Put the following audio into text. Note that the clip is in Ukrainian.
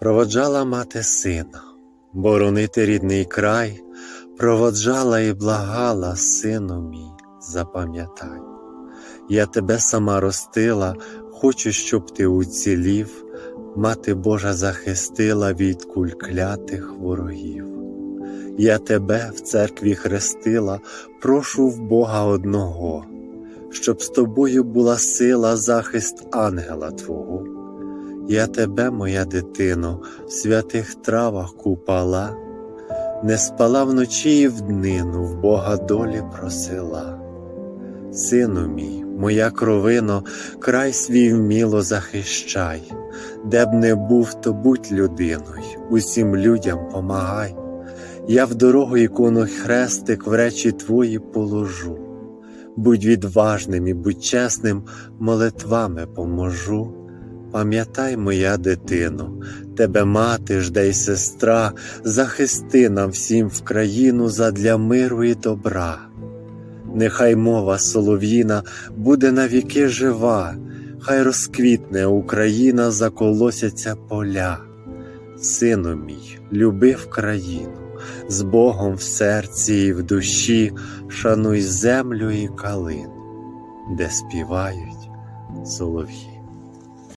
Проводжала мати сина, боронити рідний край, проводжала і благала, сину мій, запам'ятай. Я тебе сама ростила, хочу, щоб ти уцілів, мати Божа захистила від куль клятих ворогів. Я тебе в церкві хрестила, прошу в Бога одного, щоб з тобою була сила, захист ангела Твого. Я тебе, моя дитино, в святих травах купала, не спала вночі і в днину, в Бога долі просила. Сину мій, моя кровино, край свій вміло захищай, де б не був, то будь людиною, усім людям помагай. Я в дорогу ікону хрестик в речі твої положу. Будь відважним і будь чесним, молитвами поможу. Пам'ятай, моя дитино, тебе мати жде й сестра, захисти нам всім в країну задля миру і добра. Нехай мова солов'їна буде навіки жива, хай розквітне Україна, заколосяться поля. Сину мій, любив країну, з Богом в серці і в душі, шануй землю і калину, де співають солов'ї.